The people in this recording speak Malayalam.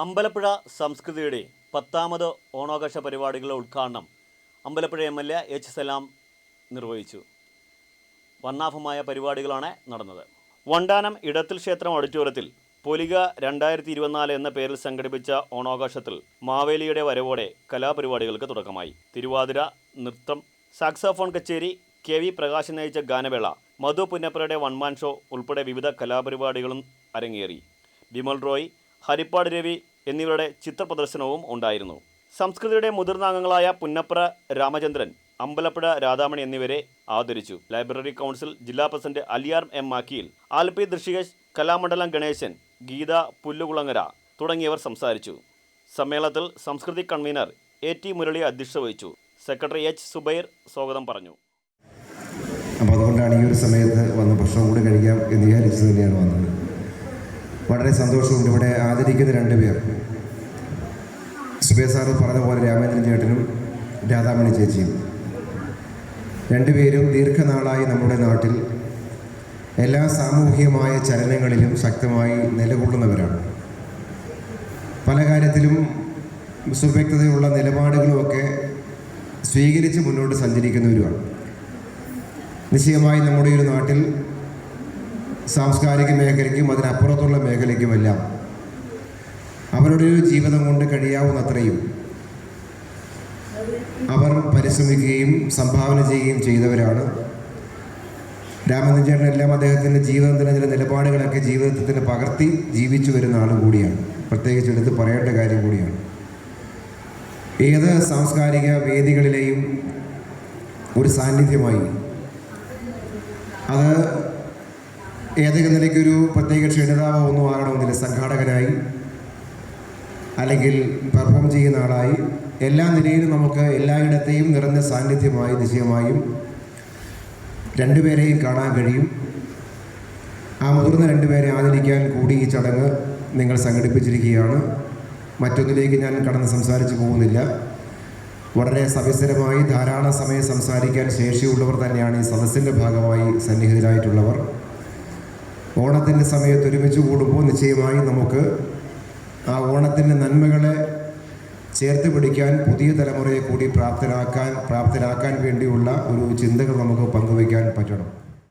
അമ്പലപ്പുഴ സംസ്കൃതിയുടെ പത്താമത് ഓണാഘോഷ പരിപാടികളുടെ ഉദ്ഘാടനം Ambalappuzha M L A H Salam നിർവഹിച്ചു. വർണാഭമായ പരിപാടികളാണ് നടന്നത്. വണ്ടാനം ഇടത്തിൽ ക്ഷേത്രം ഓഡിറ്റോറിയത്തിൽ പൊലിക രണ്ടായിരത്തി ഇരുപത്തിനാല് എന്ന പേരിൽ സംഘടിപ്പിച്ച ഓണാഘോഷത്തിൽ മാവേലിയുടെ വരവോടെ കലാപരിപാടികൾക്ക് തുടക്കമായി. തിരുവാതിര നൃത്തം സാക്സോഫോൺ കച്ചേരി കെ വി പ്രകാശ് നയിച്ച ഗാനവേള മധു പുന്നപ്രയുടെ വൺമാൻ ഷോ ഉൾപ്പെടെ വിവിധ കലാപരിപാടികളും അരങ്ങേറി. ബിമൽ റോയ് ഹരിപ്പാട് രവി എന്നിവരുടെ ചിത്രപ്രദർശനവും ഉണ്ടായിരുന്നു. സംസ്കൃതിയുടെ മുതിർന്ന അംഗങ്ങളായ പുന്നപ്ര രാമചന്ദ്രൻ അമ്പലപ്പുഴ രാധാമണി എന്നിവരെ ആദരിച്ചു. ലൈബ്രറി കൗൺസിൽ ജില്ലാ പ്രസിഡന്റ് അലിയാർ എം മാക്കിയിൽ ആലപ്പി ദൃഷികേഷ് കലാമണ്ഡലം ഗണേശൻ ഗീത പുല്ലുകുളങ്ങര തുടങ്ങിയവർ സംസാരിച്ചു. സമ്മേളനത്തിൽ Samskriti convener A T Murali അധ്യക്ഷത വഹിച്ചു. സെക്രട്ടറി എച്ച് സുബൈർ സ്വാഗതം പറഞ്ഞു. അപ്പോൾ അതുകൊണ്ടാണ് ഈ ഒരു സമയത്ത് വന്ന് ഭക്ഷണം കൂടി കഴിക്കാം എന്ന് വിചാരിച്ചു തന്നെയാണ് വന്നത്. വളരെ സന്തോഷമുണ്ട്. ഇവിടെ ആദരിക്കുന്ന രണ്ട് പേർ. സുബേ സാറ് പറഞ്ഞ പോലെ രാമേന്ദ്രൻ ചേട്ടനും രാധാമണി ചേച്ചിയും. രണ്ടുപേരും ദീർഘനാളായി നമ്മുടെ നാട്ടിൽ എല്ലാ സാമൂഹികമായ ചലനങ്ങളിലും ശക്തമായി നിലകൊള്ളുന്നവരാണ്. പല കാര്യത്തിലും സുവ്യക്തതയുള്ള നിലപാടുകളുമൊക്കെ സ്വീകരിച്ച് മുന്നോട്ട് സഞ്ചരിക്കുന്നവരുമാണ്. നിശ്ചയമായി നമ്മുടെ ഒരു നാട്ടിൽ സാംസ്കാരിക മേഖലയ്ക്കും അതിനപ്പുറത്തുള്ള മേഖലയ്ക്കുമെല്ലാം അവരുടെ ഒരു ജീവിതം കൊണ്ട് കഴിയാവുന്നത്രയും അവർ പരിശ്രമിക്കുകയും സംഭാവന ചെയ്യുകയും ചെയ്തവരാണ്. രാമചന്ദ്രനെല്ലാം അദ്ദേഹത്തിന്റെ ജീവിതത്തിന്റെ ചില നിലപാടുകളൊക്കെ ജീവിതത്തിന് പകർത്തി ജീവിച്ചു വരുന്ന ആളും കൂടിയാണ്. പ്രത്യേകിച്ച് എടുത്ത് പറയേണ്ട കാര്യം കൂടിയാണ്. ഏത് സാംസ്കാരിക വേദികളിലെയും ഒരു സാന്നിധ്യമായി അത് ഏതെങ്കിലും നിലയ്ക്കൊരു പ്രത്യേക ക്ഷണിതാവോ ഒന്നും ആകണമെന്നില്ല. സംഘാടകനായി അല്ലെങ്കിൽ പെർഫോം ചെയ്യുന്ന ആളായി. എല്ലാ നിലയിലും നമുക്ക് എല്ലായിടത്തെയും നിറഞ്ഞ സാന്നിധ്യമായി നിശ്ചയമായും രണ്ടുപേരെയും കാണാൻ കഴിയും. ആ മുതിർന്ന രണ്ടുപേരെ ആദരിക്കാൻ കൂടി ഈ ചടങ്ങ് നിങ്ങൾ സംഘടിപ്പിച്ചിരിക്കുകയാണ്. മറ്റൊന്നിലേക്ക് ഞാൻ കടന്ന് സംസാരിച്ചു പോകുന്നില്ല. വളരെ സവിസ്തരമായി ധാരാളം സമയം സംസാരിക്കാൻ ശേഷിയുള്ളവർ തന്നെയാണ് ഈ സദസ്സിന്റെ ഭാഗമായി സന്നിഹിതരായിട്ടുള്ളവർ. ഓണത്തിന്റെ സമയത്ത് ഒരുമിച്ച് കൂടുമ്പോൾ നിശ്ചയമായും നമുക്ക് ആ ഓണത്തിന്റെ നന്മകളെ ചേർത്ത് പിടിക്കാൻ പുതിയ തലമുറയെ കൂടി പ്രാപ്തരാക്കാൻ പ്രാപ്തരാക്കാൻ വേണ്ടിയുള്ള ഒരു ചിന്തകൾ നമുക്ക് പങ്കുവയ്ക്കാൻ പറ്റണം.